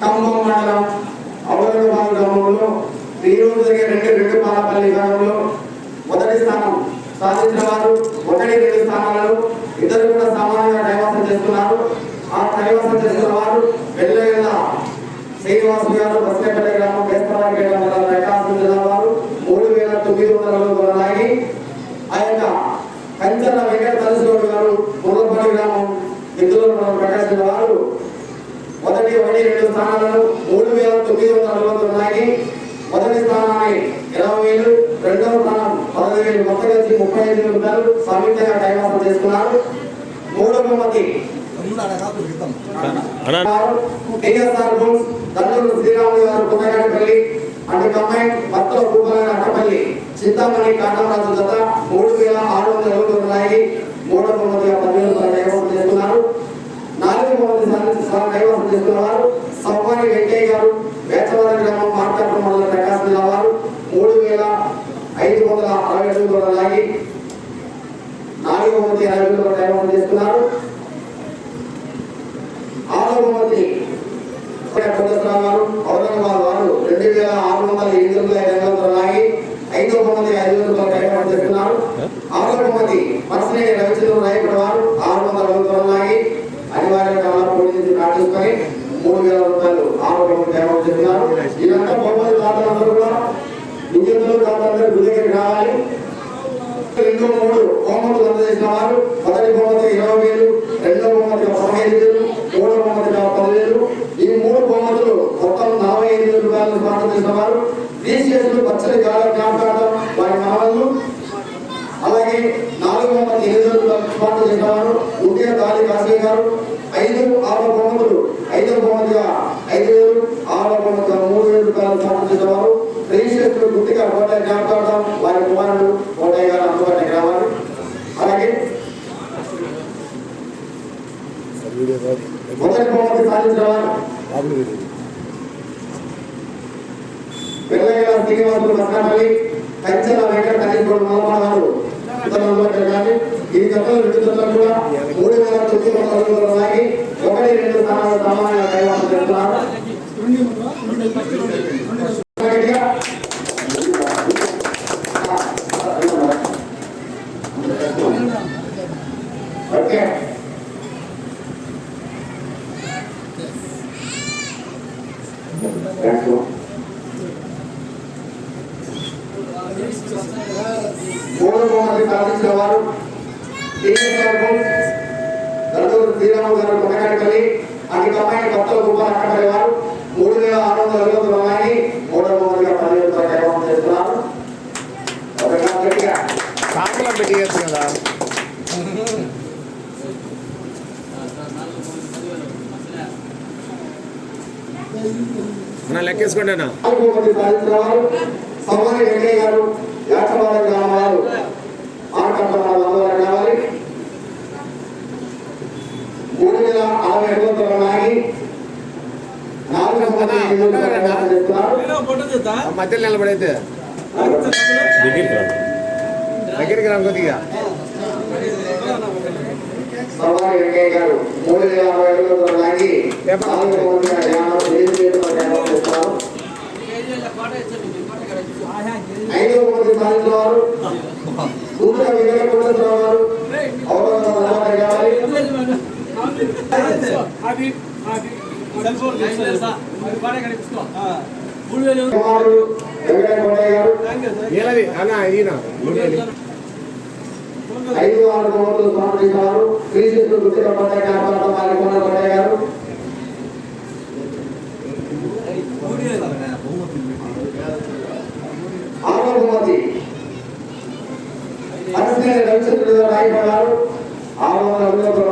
ఖమ్మం మండలం ఔరంగాబాద్ గ్రామంలో ఈ జరిగే రెండు రెండు పాలపల్లి విభాగంలో మొదటి స్థానం సాధించిన వారు ఒకటి రెండు స్థానాలను ఇద్దరు కూడా సమానంగా కైవాసం చేస్తున్నారు. ఆ కైవాసం చేస్తున్న వారు వెళ్ళగల శ్రీనివాస్ గారు బస్కేపల్లి గ్రామం బేస్తవారిపేట మండలం ప్రకాశం జిల్లా వారు మూడు వేల తొమ్మిది వందల రూపాయలు లాగి ఆ యొక్క కంచన వెంకట తలసిగౌడ్ గారు ముల్లపల్లి గ్రామం ఇందులో ప్రకాశించిన వారు మొదటి ఒకటి రెండు స్థానాలను మూడు వేల తొమ్మిది వందల అరవై లాగి మొదటి స్థానాన్ని ఇరవై వేలు రెండవ స్థానం పదహైదు వేలు మొత్తం కలిసి ముప్పై ఐదు వేల రూపాయలు సంయుక్తంగా కైవసం చేసుకున్నారు. మూడవ దండూరు శ్రీరాములు గారు కొత్తగాడిపల్లి అండ్ కంబైన్ భర్తల భూపాలైన అట్టపల్లి చింతామణి కాటమరాజు జత మూడు వేల ఆరు వందల ఇరవై ఉన్నాయి మూడవ బహుమతిగా పదివేలు రూపాయలు కైవసం చేసుకున్నారు నాలుగు బహుమతి కైవసం చేసుకున్నవారు సవ్వాని వెంకయ్య గారు వేచవరం గ్రామం మార్కాపురం మండలం ప్రకాశం జిల్లా వారు మూడు వేల ఐదు వందల అరవై ఐదు రూపాయలు లాగి నాలుగు మంది అరవై వేలు రూపాయలు కైవసం చేసుకున్నారు ఆరో మంది కోటేశ్వరరావు గారు ఔరంగాబాద్ వారు రెండు వేల ఆరు వందల ఎనిమిది వందల ఐదు వందల లాగి ఐదో మంది ఐదు వేల రూపాయలు కైవసం చేసుకున్నారు ఆరో మంది పర్సనేటి రవిచంద్ర నాయకుడు వారు ఆరు వందల రూపాయలు లాగి అనివార్యంగా పోటీ చేసి ప్రార్థించుకొని మూడు వేల రూపాయలు ఆరో బహుమతి ఇదంతా బహుమతి దాతలందరూ కూడా విద్యార్థులు దాతలందరూ గుడి దగ్గరికి రావాలి రెండు మూడు బహుమతులు అందజేసిన వారు మొదటి బహుమతి ఇరవై వేలు రెండో బహుమతి పదహైదు వేలు మూడో బహుమతి పదివేలు ఈ మూడు బహుమతులు మొత్తం నలభై ఐదు వేల రూపాయలు స్పాన్సర్ చేసిన వారు. టీసీఎస్ పచ్చడి గాలి జ్ఞాపకార్థం వారి మనవలు అలాగే నాలుగు బహుమతి ఎనిమిది వేల రూపాయలు స్పాన్సర్ చేసిన వారు ఉదయ గాలి కాశీ గారు ఐదు ఆరు బహుమతులు ఐదు బహుమతిగా ఐదు వేలు ఆరు బహుమతిగా మూడు వేల రూపాయలు స్పాన్సర్ చేసిన రిజిస్ట్రేషన్ గుర్తిగా కోట జ్ఞాపకార్థం వారి కుమారుడు కోటయ్య గారు అందుబాటులోకి రావాలి అలాగే మొదటి బహుమతి సాధించిన వారు పిల్లల శ్రీనివాసులు మసనపల్లి కంచెల వెంకట తల్లిగూడ మాలపాడు ఇతరులలో కానీ ఈ జతలు రెండు జతలు కూడా మూడు వేల తొమ్మిది వందల అడుగులు లాగి ఒకటి రెండు స్థానాలు సమానంగా కైవసం చేస్తున్నారు ఒకటిగా ఓకే థ్యాంక్ యూ మూడో బహుమతి సాధించిన వారు టీఎస్ఆర్ శ్రీరాములు గారు కొనగాడిపల్లి అన్ని కమ్మాయి కొత్త రూపాయలు అక్కడే వారు మూడు వేల ఆరు వందల ఇరవై కైవసం చేస్తున్నారు కదా నా లెక్కేసుకోండి అన్న నాలుగు వెంకయ్య గారు యాచవాడ గ్రామం వారు ఆనకట్ట అందరూ కావాలి మూడు వేల అరవై ఐదు వందల నాగి నాలుగు బహుమతి ఎనిమిది వందల కైవసం చేస్తున్నారు ఆ మధ్యలో నిలబడైతే. దగ్గరికి రా. కొద్దిగా. మూడు వేల లాగి నాలుగు వందల యాభై ఐదో మంది వివేక కావాలి వెంకట కోటయ్య గారు ఏలది అన్న ఈయన ఐదు ఆరు కోట్లు సమర్పించారు శ్రీశిష్యుడు గుర్తిక కోటయ్య గారు వారి కొన కోటయ్య గారు ఆరో బహుమతి అరసనే రవిచంద్రుడు గారు రాయబడ్డారు ఆరు వందల అడుగుల దూరం లాగి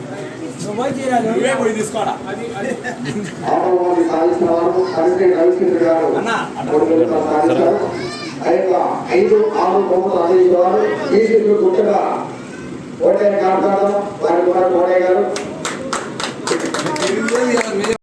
సాధించారు ఆ యొక్క ఐదు ఆరు బొమ్మలు అందించేవారు ఈ సీట్లు గుర్తుగా కోటయ్య గారు వారి కూడా కోటయ్య గారు